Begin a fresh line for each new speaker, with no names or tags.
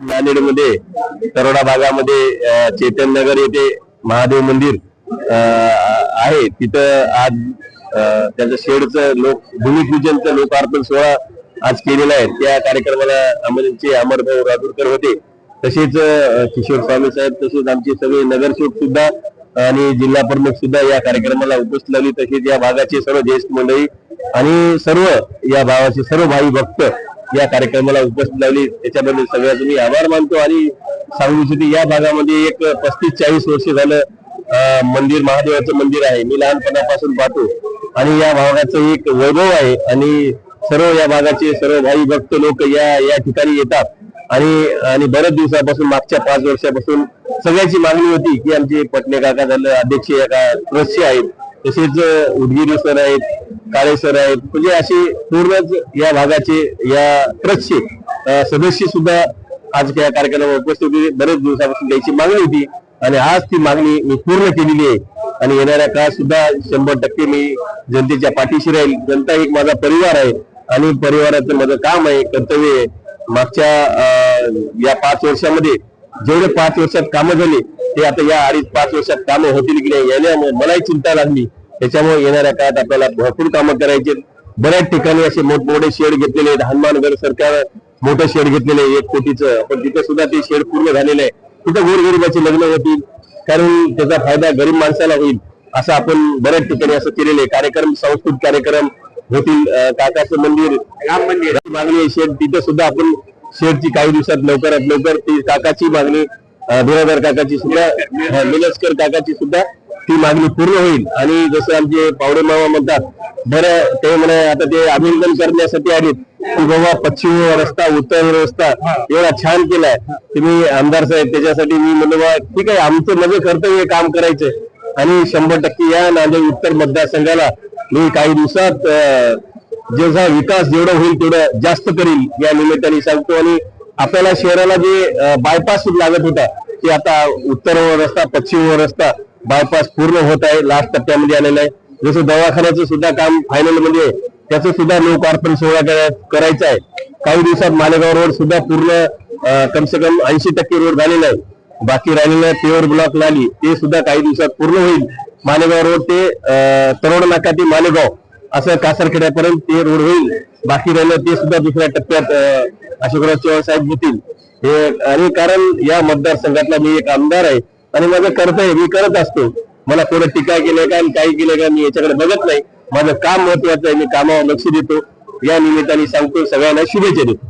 नांदेडमध्ये तरोडा भागामध्ये चेतन नगर येथे महादेव मंदिर आहे. तिथं आज त्याचं शेडचं लोक भूमिपूजनचं लोकार्पण सोहळा आज केलेला आहे. त्या कार्यक्रमाला आमचे अमरभाऊ राजूरकर होते. तसेच किशोर स्वामी साहेब तसेच आमचे सगळे नगरसेवक सुद्धा आणि जिल्हा प्रमुख सुद्धा या कार्यक्रमाला उपस्थित लावली तसेच या भागाचे सर्व ज्येष्ठ मंडळी आणि सर्व या भावाचे सर्व भाई भक्त या कार्यक्रमाला उपस्थित लावली. त्याच्याबद्दल सगळ्याचं मी आभार मानतो आणि सांगू इच्छितो या भागामध्ये एक पस्तीस चाळीस वर्ष झालं मंदिर महादेवाचं मंदिर आहे. मी लहानपणापासून पाहतो. आणि या भागाचं एक वैभव आहे आणि सर्व या भागाचे सर्व भाई भक्त लोक या या ठिकाणी येतात. आणि आणि बऱ्याच दिवसापासून मागच्या पाच वर्षापासून सगळ्याची मागणी होती की आमचे पटणे काका झालं अध्यक्ष या का ट्रस्टचे आहेत. तसेच उदगिरी सर आहेत काळे सर आहेत. म्हणजे असे पूर्णच या भागाचे या ट्रस्टचे सदस्य सुद्धा आज या कार्यक्रमाला उपस्थित होते. बरेच दिवसापासून त्याची मागणी होती. आणि आज ती मागणी मी पूर्ण केलेली आहे. आणि येणाऱ्या काळात सुद्धा शंभर टक्के मी जनतेच्या पाठीशी राहील. जनता एक माझा परिवार आहे. आणि परिवाराचं माझं काम आहे कर्तव्य आहे. मागच्या अं, या पाच वर्षामध्ये जेवढे पाच वर्षात कामं झाली ते आता या अडीच पाच वर्षात कामं होतील की नाही याने मलाही चिंता लागली. त्याच्यामुळे येणाऱ्या काळात आपल्याला भरपूर कामं करायचे बऱ्याच ठिकाणी असे मोठमोठे शेड घेतलेले आहेत. हनुमानगड सरकार मोठं शेड घेतलेलं आहे. एक कोटीचं. पण तिथे सुद्धा ते शेड पूर्ण झालेलं आहे. तिथं गोरगरिबाचे लग्न होतील. कारण त्याचा फायदा गरीब माणसाला होईल. असं आपण बऱ्याच ठिकाणी असं केलेलं आहे. कार्यक्रम सांस्कृतिक कार्यक्रम होतील. काकाचं मंदिर राम मंदिर. मागणी आहे. शेड तिथे सुद्धा आपण शेडची काही दिवसात लवकरात लवकर ती काकाची मागणी दोन काकाची सुद्धा मिलस्कर काकाची सुद्धा ती मागणी पूर्ण होईल. आणि जसं आमचे पावडे मामा म्हणतात बरं ते म्हणे आता ते अभिनंदन करण्यासाठी आलेत. की बाबा पश्चिम रस्ता उत्तर रस्ता एवढा छान केलाय. तुम्ही आमदार साहेब त्याच्यासाठी मी म्हणलो बा ठीक आहे आमचं माझं कर्तव्य काम करायचं. आणि शंभर टक्के या नांदेड उत्तर मतदारसंघाला. मी काही दिवसात अं, जसा विकास जेवढा होईल तेवढं जास्त करील या निमित्ताने सांगतो. आणि आपल्याला शहराला जे बायपास लागत होता ते आता उत्तर रस्ता पश्चिम रस्ता बायपास पूर्ण होत आहे. लास्ट टप्प्यामध्ये आलेलं आहे. जसं दवाखान्याचं सुद्धा काम फायनलमध्ये आहे. त्याचं सुद्धा लोकार्पण सोहळा करायचा आहे. काही दिवसात मालेगाव रोड सुद्धा पूर्ण कम से कम ऐंशी टक्के रोड झालेला आहे. बाकी राहिलेलं पेवर ब्लॉक लाली ते सुद्धा काही दिवसात पूर्ण होईल. मालेगाव रोड ते अं, तरोड नाका ते मालेगाव असं कासरखेड्यापर्यंत ते रोड होईल. बाकी राहिलं ते सुद्धा दुसऱ्या टप्प्यात अशोकराव चव्हाण साहेब घेतील हे आणि कारण या मतदारसंघातला मी एक आमदार आहे. आणि माझं करतंय मी करत असतो. मला थोडं टीका केलं का आणि काही केलं का मी याच्याकडे बघत नाही. माझं काम महत्वाचं आहे मी कामावर लक्ष देतो. या निमित्ताने सांगतो सगळ्यांना शुभेच्छा देतो.